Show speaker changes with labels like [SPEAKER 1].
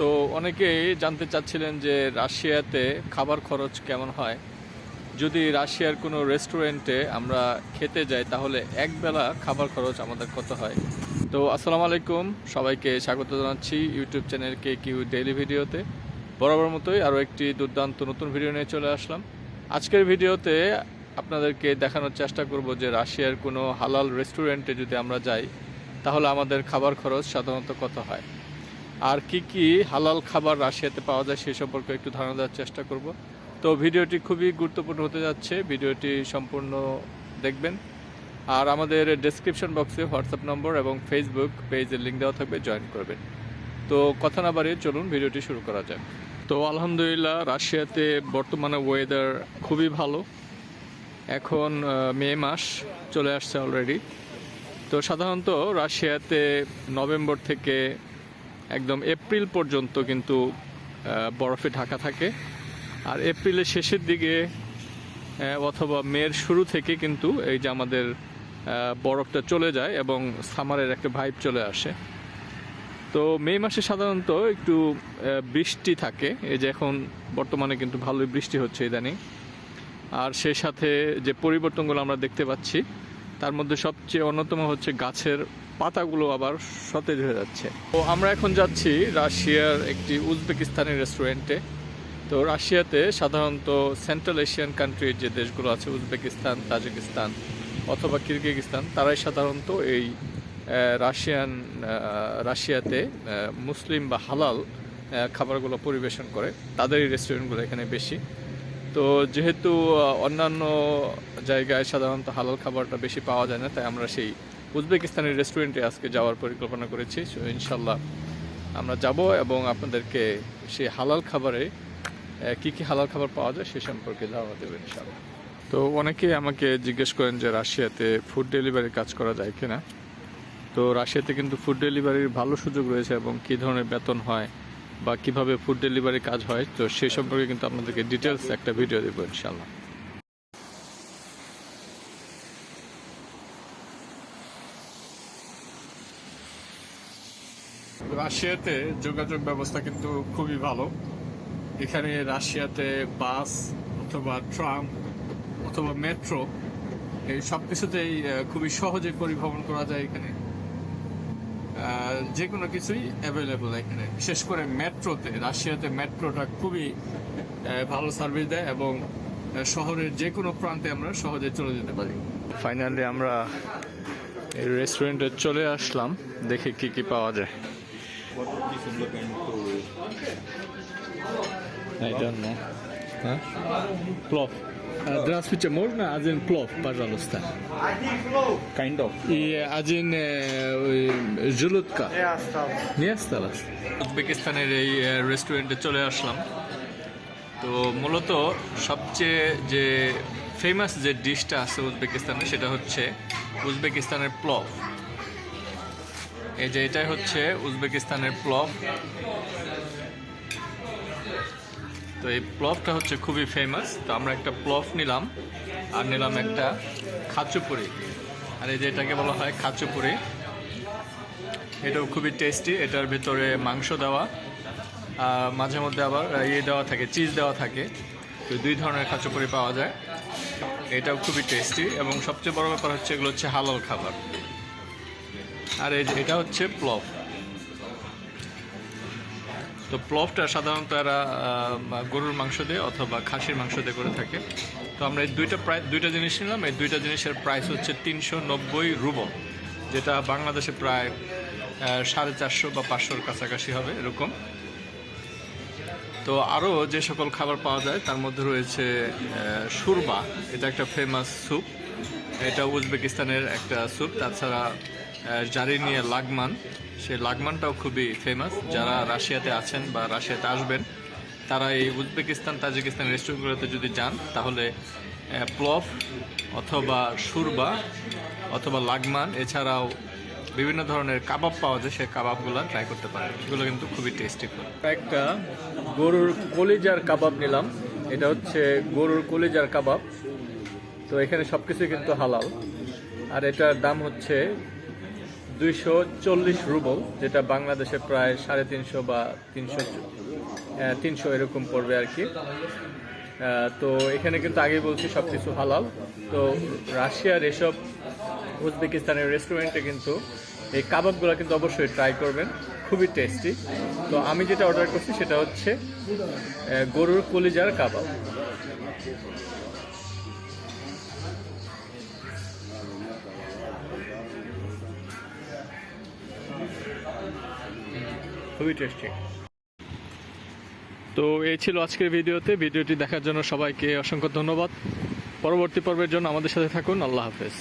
[SPEAKER 1] তো অনেকেই জানতে চাচ্ছিলেন যে রাশিয়াতে খাবার খরচ কেমন হয়। যদি রাশিয়ার কোনো রেস্টুরেন্টে আমরা খেতে যাই, তাহলে একবেলা খাবার খরচ আমাদের কত হয়? তো আসসালামু আলাইকুম, সবাইকে স্বাগত জানাচ্ছি ইউটিউব চ্যানেল কে কিউ ডেইলি ভিডিওতে। বরাবর মতোই আরও একটি দুর্দান্ত নতুন ভিডিও নিয়ে চলে আসলাম। আজকের ভিডিওতে আপনাদেরকে দেখানোর চেষ্টা করব যে রাশিয়ার কোনো হালাল রেস্টুরেন্টে যদি আমরা যাই, তাহলে আমাদের খাবার খরচ সাধারণত কত হয়। আর কি কি হালাল খাবার রাশিয়াতে পাওয়া যায় সেই সম্পর্কে একটু ধারণা দেওয়ার চেষ্টা করব। তো ভিডিওটি খুবই গুরুত্বপূর্ণ হতে যাচ্ছে, ভিডিওটি সম্পূর্ণ দেখবেন। আর আমাদের ডেসক্রিপশন বক্সে হোয়াটসঅ্যাপ নম্বর এবং ফেসবুক পেজের লিঙ্ক দেওয়া থাকবে জয়েন করবেন। তো কথা না বাড়িয়ে চলুন, ভিডিওটি শুরু করা যাক। তো আলহামদুলিল্লাহ, রাশিয়াতে বর্তমানে ওয়েদার খুবই ভালো। এখন মে মাস চলে আসছে অলরেডি তো সাধারণত রাশিয়াতে নভেম্বর থেকে একদম এপ্রিল পর্যন্ত কিন্তু বরফে ঢাকা থাকে। আর এপ্রিলের শেষের দিকে অথবা মের শুরু থেকে কিন্তু এই যে আমাদের বরফটা চলে যায় এবং সামারের একটা ভাইব চলে আসে। তো মে মাসে সাধারণত একটু বৃষ্টি থাকে। এই যে এখন বর্তমানে কিন্তু ভালোই বৃষ্টি হচ্ছে ইদানিং। আর সেই সাথে যে পরিবর্তনগুলো আমরা দেখতে পাচ্ছি তার মধ্যে সবচেয়ে অন্যতম হচ্ছে গাছের পাতাগুলো আবার সতেজ হয়ে যাচ্ছে। তো আমরা এখন যাচ্ছি রাশিয়ার একটি উজবেকিস্তানি রেস্টুরেন্টে। তো রাশিয়াতে সাধারণত সেন্ট্রাল এশিয়ান কান্ট্রির যে দেশগুলো আছে, উজবেকিস্তান, তাজিকিস্তান অথবা কিরগিজস্তান, তারাই সাধারণত এই রাশিয়ান রাশিয়াতে মুসলিম বা হালাল খাবারগুলো পরিবেশন করে। তাদেরই রেস্টুরেন্টগুলো এখানে বেশি। তো যেহেতু অন্যান্য জায়গায় সাধারণত হালাল খাবারটা বেশি পাওয়া যায় না তাই আমরা সেই উজবেকিস্তানের রেস্টুরেন্টে আজকে যাওয়ার পরিকল্পনা করেছি। So, ইনশাল্লাহ আমরা যাব এবং আপনাদেরকে সেই হালাল খাবারে কি কি হালাল খাবার পাওয়া যায় সে সম্পর্কে ধারণা দেবো ইনশাল্লাহ। তো অনেকেই আমাকে জিজ্ঞেস করেন যে রাশিয়াতে ফুড ডেলিভারি কাজ করা যায় কিনা। তো রাশিয়াতে কিন্তু ফুড ডেলিভারির ভালো সুযোগ রয়েছে এবং কী ধরনের বেতন হয় বা কীভাবে ফুড ডেলিভারি কাজ হয়, তো সে সম্পর্কে কিন্তু আপনাদেরকে ডিটেলস একটা ভিডিও দেবো ইনশাল্লাহ রাশিয়াতে যোগাযোগ ব্যবস্থা কিন্তু খুবই ভালো। এখানে রাশিয়াতে বাস অথবা ট্রাম অথবা মেট্রো, এই সব কিছুতেই খুবই সহজে পরিভ্রমণ করা যায় এখানে। যে কোনো কিছুই অ্যাভেলেবল এখানে বিশেষ করে মেট্রোতে রাশিয়াতে মেট্রোটা খুবই আহ, ভালো সার্ভিস দেয় এবং আহ, শহরের যে কোনো প্রান্তে আমরা সহজে চলে যেতে পারি ফাইনালি আমরা এই রেস্টুরেন্টে চলে আসলাম দেখে কি কি পাওয়া যায়
[SPEAKER 2] What is looking to
[SPEAKER 1] I don't know. А? Плов. Здравствуйте, можно один плов, пожалуйста?
[SPEAKER 2] kind of
[SPEAKER 1] И один э, জুলুৎকা উজবেকিস্তানের এই রেস্টুরেন্টে চলে আসলাম। তো মূলত সবচেয়ে যে ফেমাস যে ডিশটা আছে উজবেকিস্তানে সেটা হচ্ছে উজবেকিস্তানের প্লভ এই যে এটাই হচ্ছে উজবেকিস্তানের প্লভ তো এই প্লভটা হচ্ছে খুবই ফেমাস তো আমরা একটা প্লভ নিলাম আর নিলাম একটা খাচুপুরি। আর এই যে এটাকে বলা হয় খাচুপুরি। এটাও খুবই টেস্টি এটার ভেতরে মাংস দেওয়া মাঝে মধ্যে আবার ইয়ে দেওয়া থাকে চিজ দেওয়া থাকে। তো দুই ধরনের খাচুপুরি পাওয়া যায়। এটাও খুবই টেস্টি এবং সবচেয়ে বড় ব্যাপার হচ্ছে এগুলো হচ্ছে হালাল খাবার। আর এই এটা হচ্ছে প্লভ তো প্লভটা সাধারণত এরা গরুর মাংস দিয়ে অথবা খাসির মাংস দিয়ে করে থাকে। তো আমরা এই দুইটা প্রায়, দুইটা জিনিস নিলাম। এই দুইটা জিনিসের প্রাইস হচ্ছে তিনশো নব্বই রুবল, যেটা বাংলাদেশে প্রায় সাড়ে চারশো বা পাঁচশোর কাছাকাছি হবে এরকম। তো আরও যে সকল খাবার পাওয়া যায়, তার মধ্যে রয়েছে সুরবা এটা একটা ফেমাস স্যুপ এটা উজবেকিস্তানের একটা স্যুপ তাছাড়া জারিনিয়া লাগমান। সেই লাগমানটাও খুবই ফেমাস যারা রাশিয়াতে আছেন বা রাশিয়াতে আসবেন, তারা এই উজবেকিস্তান, তাজিকিস্তান রেস্টুরেন্টগুলোতে যদি যান, তাহলে প্লভ অথবা সুরবা অথবা লাগমান, এছাড়াও বিভিন্ন ধরনের কাবাব পাওয়া যায়, সেই কাবাবগুলো ট্রাই করতে পারেন। এগুলো কিন্তু খুবই টেস্টি একটা গরুর কলিজার কাবাব নিলাম। এটা হচ্ছে গরুর কলিজার কাবাব। তো এখানে সব কিছুই কিন্তু হালাল। আর এটার দাম হচ্ছে দুইশো চল্লিশ রুবল, যেটা বাংলাদেশে প্রায় সাড়ে তিনশো বা তিনশো তিনশো এরকম পড়বে আর কি। তো এখানে কিন্তু আগেই বলছি সব কিছু হালাল। তো রাশিয়ার এসব উজবেকিস্তানের রেস্টুরেন্টে কিন্তু এই কাবাবগুলো কিন্তু অবশ্যই ট্রাই করবেন। খুবই টেস্টি তো আমি যেটা অর্ডার করছি সেটা হচ্ছে গরুর কলিজার কাবাব। খুবই টেস্টি তো এই ছিল আজকের ভিডিওতে। ভিডিওটি দেখার জন্য সবাইকে অসংখ্য ধন্যবাদ। পরবর্তী পর্বের জন্য আমাদের সাথে থাকুন। আল্লাহ হাফেজ।